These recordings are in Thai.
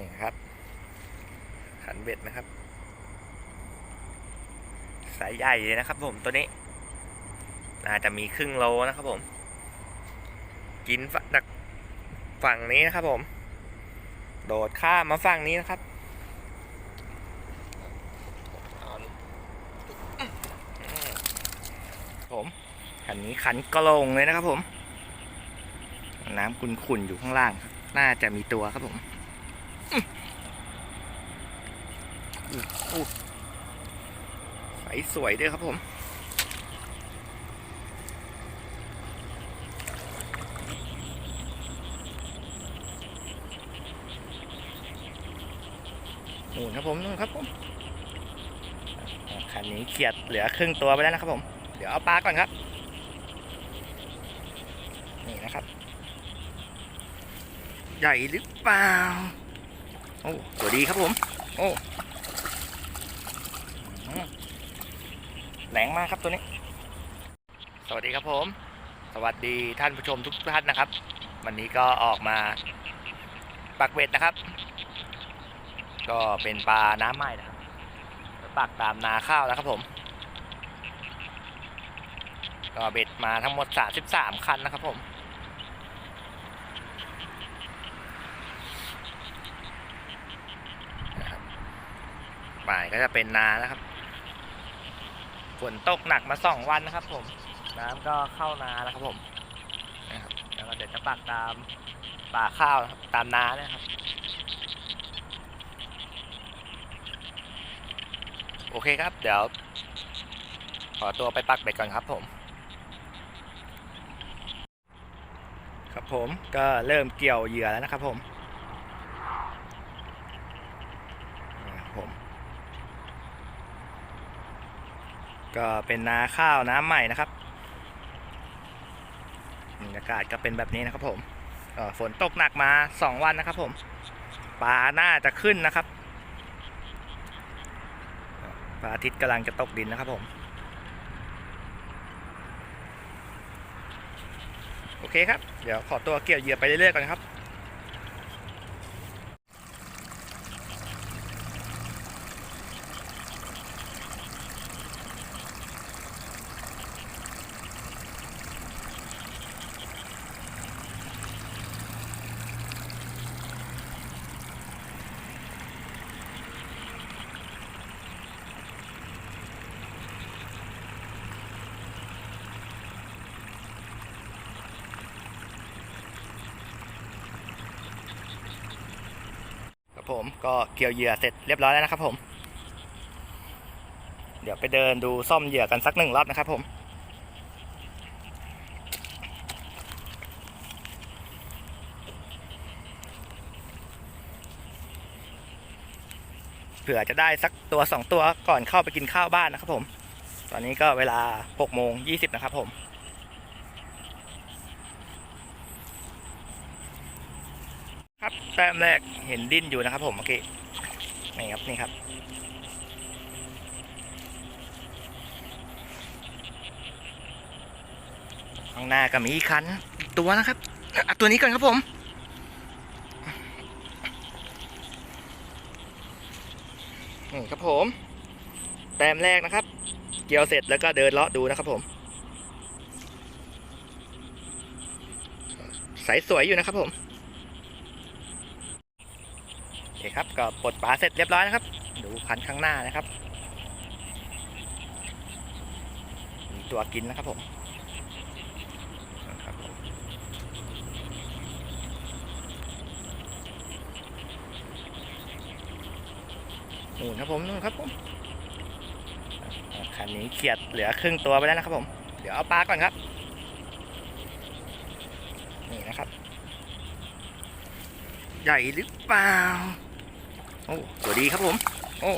นี่ครับ ขันเบ็ดนะครับ สายใหญ่เลยนะครับผมตัวนี้น่าจะมีครึ่งโลนะครับผม กินฝั่งจากฝั่งนี้นะครับผม โดดข้ามมาฝั่งนี้นะครับผมขันนี้ขันกระโลงเลยนะครับผม น้ำขุ่นๆอยู่ข้างล่าง น่าจะมีตัวครับผม ใสสวยด้วยครับผม นู่นครับผมนู่นครับผมอันนี้เขียดเหลือครึ่งตัวไปแล้วนะครับผม เดี๋ยวเอาปลาก่อนครับ นี่นะครับ ใหญ่หรือเปล่า โอ้ตัวดีครับผม โอ้อืมแรงมากครับตัวนี้ สวัสดีครับผม สวัสดีท่านผู้ชมทุกท่านนะครับ วันนี้ก็ออกมาปักเบ็ดนะครับ ก็เป็นปลาน้ำใหม่นะครับปักตามนาข้าวนะครับผม ก็เบ็ดมาทั้งหมด 33 คันนะครับผม นะครับป่าย ก็จะเป็นนานะครับ ฝนตกหนักมาสองวันนะครับ ผม น้ำก็เข้านาแล้วครับผมนะครับแล้วก็เดี๋ยวจะปักตามป่าข้าวนะครับตามนานี่ยครับ โอเคครับ เดี๋ยว ขอตัวไปปักเบ็ดก่อนครับผม ครับผมก็เริ่มเกี่ยวเหยื่อแล้วนะครับผมอ่าผม ก็เป็นนาข้าวน้ำใหม่นะครับบรรยากาศก็เป็นแบบนี้นะครับผมฝนตกหนักมาสองวันนะครับผมปลาน่าจะขึ้นนะครับพระอาทิตย์กำลังจะตกดินนะครับผม โอเคครับ เดี๋ยวขอตัวเกี่ยวเหยื่อไปเรื่อยๆก่อนครับ ผมก็เกี่ยวเหยื่อเสร็จเรียบร้อยแล้วนะครับผม เดี๋ยวไปเดินดูซ่อมเหยื่อกันสักหนึ่งรอบนะครับผมเผื่อจะได้สักตัวสองตัวก่อนเข้าไปกินข้าวบ้านนะครับผม ตอนนี้ก็เวลา6โมง20นะครับผม ครับแต้มแรกเห็นดิ้นอยู่นะครับผมเมื่อกี้นี่ครับนี่ครับข้างหน้าก็มีคันตัวนะครับอะตัวนี้ก่อนครับผม นี่ครับผม แต้มแรกนะครับ เกี่ยวเสร็จแล้วก็เดินเลาะดูนะครับผมใสสวยอยู่นะครับผม เคครับก็ปลดปลาเสร็จเรียบร้อยนะครับ ดูคันข้างหน้านะครับ มีตัวกินนะครับผมนะครับผมนู่นครับผมนู่นครับผมคันนี้เขียดเหลือครึ่งตัวไปแล้วนะครับผม เดี๋ยวเอาปลาก่อนครับ นี่นะครับ ใหญ่หรือเปล่า อ้ตัวดีครับผม โอ้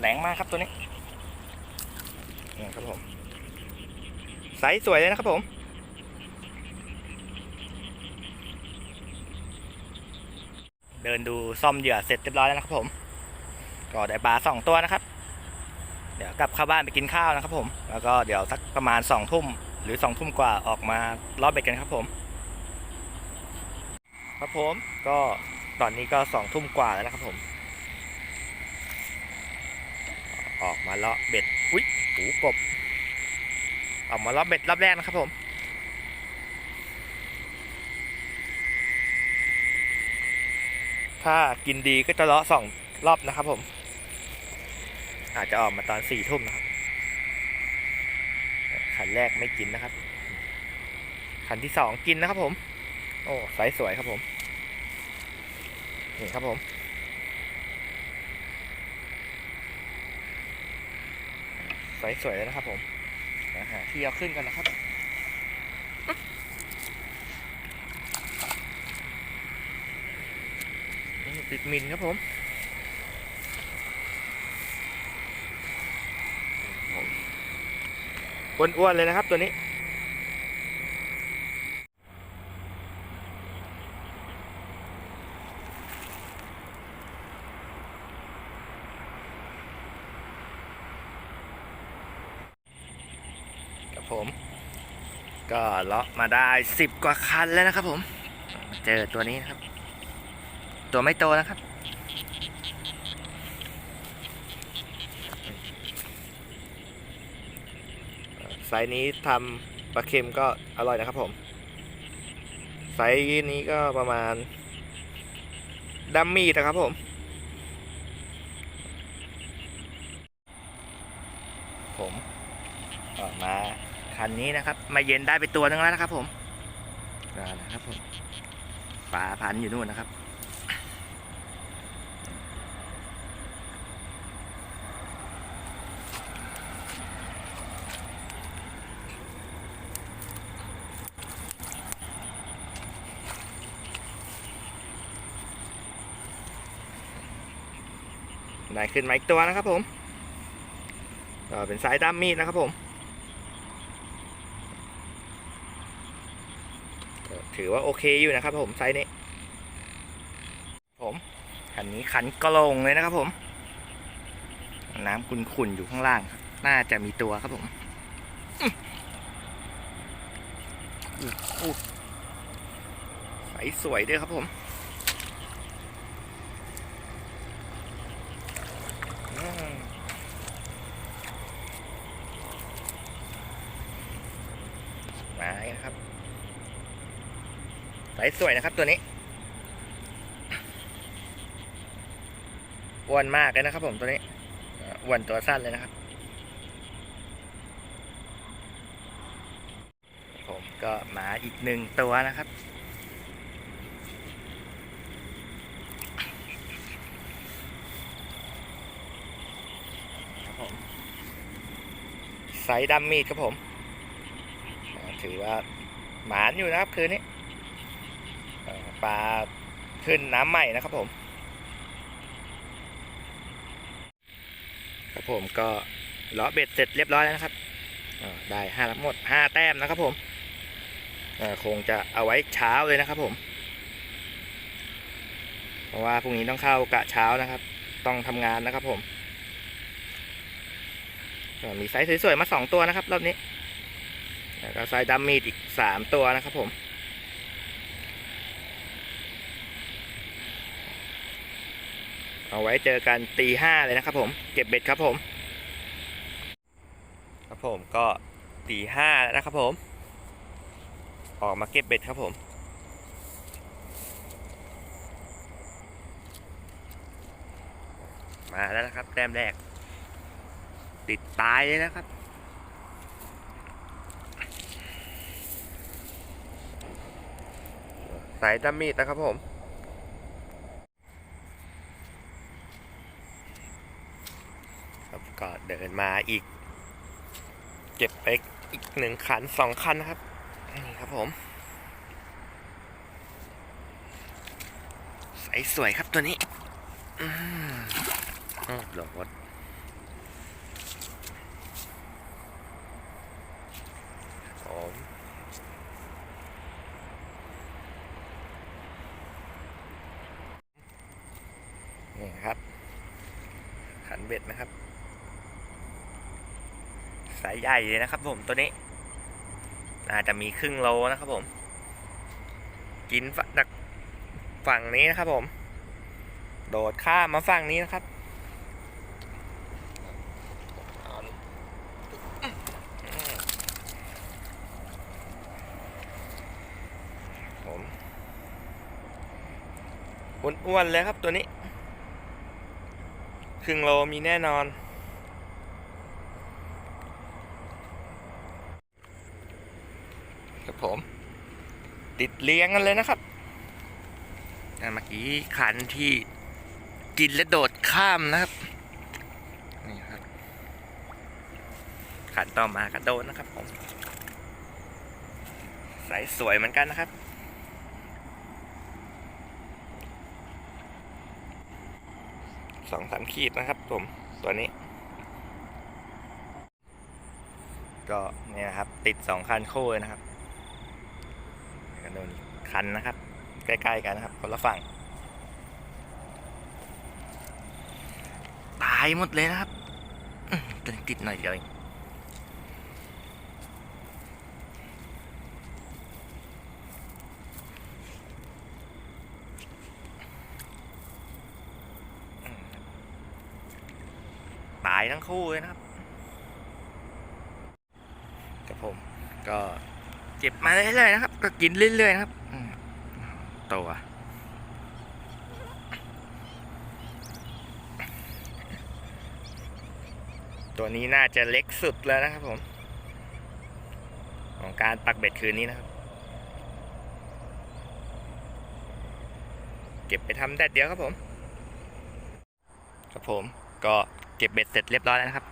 แรงมากครับตัวนี้นี่ครับผมไซส์สวยเลยนะครับผม เดินดูซ่อมเหยื่อเสร็จเรียบร้อยแล้วนะครับผม ก็ได้ปลาสองตัวนะครับ เดี๋ยวกลับเข้าบ้านไปกินข้าวนะครับผม แล้วก็เดี๋ยวสักประมาณสองทุ่มหรือสองทุ่มกว่าออกมารอบเบ็ดกันครับผม ครับผมก็ตอนนี้ก็สองทุ่มกว่าแล้วนะครับผม ออกมาเลาะเบ็ดอุ้ยหูกบ ออกมาเลาะเบ็ดรอบแรกนะครับผมถ้ากินดีก็จะเลาะสองรอบนะครับผม อาจจะออกมาตอนสี่ทุ่มนะครับ ขันแรกไม่กินนะครับ ขันที่สองกินนะครับผม โอ้ไซส์สวยครับผม นี่ครับผมไซส์สวยเลยนะครับผมนะฮะที่เอาขึ้นกันนะครับนี่ติดมินครับผมอ้วนๆเลยนะครับตัวนี้ ครับผม ก็เลาะมาได้สิบกว่าคันแล้วนะครับผม เจอตัวนี้นะครับ ตัวไม่โตนะครับ ไซส์นี้ทำปลาเค็มก็อร่อยนะครับผม ไซส์นี้ก็ประมาณดัมมี่นะครับผม ผมออกมา คันนี้นะครับ มาเย็นได้ไปตัวนึงแล้วนะครับ ผมนั่นนะครับผมปลาพันอยู่นู่นนะครับได้ขึ้นมาอีกตัวนะครับผม ก็เป็นสายด้ามมีดนะครับผม ถือว่าโอเคอยู่นะครับผมไซส์นี้ ผมคันนี้ขันกระโลงเลยนะครับผม น้ำขุ่นๆอยู่ข้างล่าง น่าจะมีตัวครับผมใสสวยด้วยครับผม อืมมาอีกนะครับใสสวยนะครับตัวนี้อ้วนมากเลยนะครับ ผมตัวนี้อ้วนตัวสั้นเลยนะครับ ผมก็มาอีกหนึ่งตัวนะครับ ไซส์ดัมมีดครับผม ถือว่าหมานอยู่นะครับคืนนี้ ปลาขึ้นน้ำใหม่นะครับผม ครับผมก็เลาะเบ็ดเสร็จเรียบร้อยแล้วนะครับได้ห้าทั้งหมดห้าแต้มนะครับผมคงจะเอาไว้เช้าเลยนะครับผม เพราะว่าพรุ่งนี้ต้องเข้ากะเช้านะครับ ต้องทำงานนะครับผมมีไซส์สวยๆมาสองตัวนะครับรอบนี้แล้วก็ไซส์ดัมมีดอีกสามตัวนะครับผม เอาไว้เจอกันตีห้าเลยนะครับผม เก็บเบ็ดครับผม ครับผมก็ตีห้าแล้วนะครับผม ออกมาเก็บเบ็ดครับผมมาแล้วนะครับ แต้มแรก ติดตายเลยนะครับ สายดามีดนะครับผม ครับก็เดิน มาอีก เก็บไปอีกหนึ่งคันสองคันนะครับ นี่ครับผมใสสวยครับตัวนี้อืมโอ้โหรถผมนี่ครับ ขันเบ็ดนะครับ ใหญ่เลยนะครับ ผมตัวนี้น่าจจะมีครึ่งโลนะครับผม กินฝดักฝั่งนี้นะครับ ผม โดดข้ามมาฝั่งนี้นะครับผมอ้วนๆเลยครับตัวนี้ ครึ่งโลมีแน่นอน ครับผม ติดเลี้ยงกันเลยนะครับอะเมื่อกี้ขันที่กินและโดดข้ามนะครับนี่ครับขันต่อมากระโดดนะครับผมใสสวยเหมือนกันนะครับสองสามขีดนะครับผมตัวนี้ ก็เนี่ยนะครับ ติดสองคันคู่เลยนะครับ นโนคันนะครับ ใกล้ๆกันนะครับ คนละฝั่ง ตายหมดเลยนะครับติดหน่อยเดียวเองตายทั้งคู่เลยนะครับครับผมก็ ก็บมาเรื่อยๆนะครับ ก็กินเรื่อยๆนะครับตัวตัวนี้น่าจะเล็กสุดแล้วนะครับผม ของการปักเบ็ดคืนนี้นะครับ เก็บไปทำแดดเดียวครับผม ครับผมก็เก็บเบ็ดเสร็จเรียบร้อยแล้วนะครับ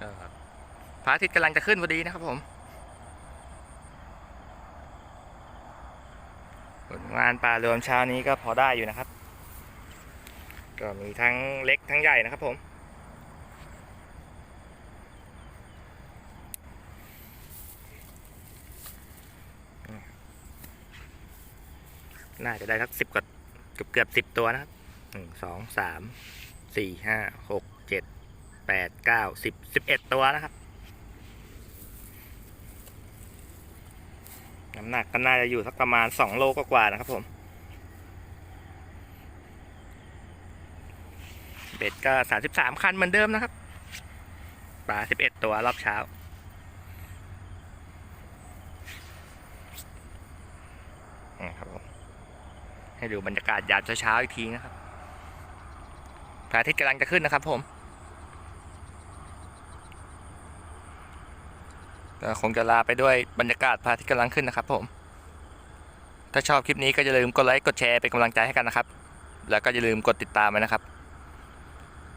ก็ พระอาทิตย์กำลังจะขึ้นพอดีนะครับผมผลงานปลารวมเช้านี้ก็พอได้อยู่นะครับ ก็มีทั้งเล็กทั้งใหญ่นะครับผมน่าจะได้สักสิบกว่าเกือบเกือบสิบตัวนะครับหนึ่งสองสามสี่ห้าหกเจ็ดแปดเก้าสิบสิบเอ็ดตัวนะครับ น้ำหนักก็น่าจะอยู่สักประมาณสองโลกว่าๆนะครับผม เบ็ดก็สามสิบสามคันเหมือนเดิมนะครับ ปลาสิบเอ็ดตัวรอบเช้านะครับผมให้ดูบรรยากาศยามเช้าๆอีกทีนะครับพระอาทิตย์กำลังจะขึ้นนะครับผม ก็คงจะลาไปด้วยบรรยากาศพระอาทิตย์กำลังขึ้นนะครับผม ถ้าชอบคลิปนี้ก็อย่าลืมกดไลค์กดแชร์เป็นกำลังใจให้กันนะครับ แล้วก็อย่าลืมกดติดตามไว้นะครับ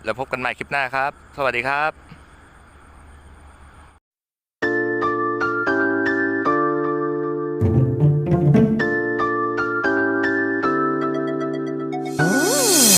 แล้วพบกันใหม่คลิปหน้าครับ สวัสดีครับ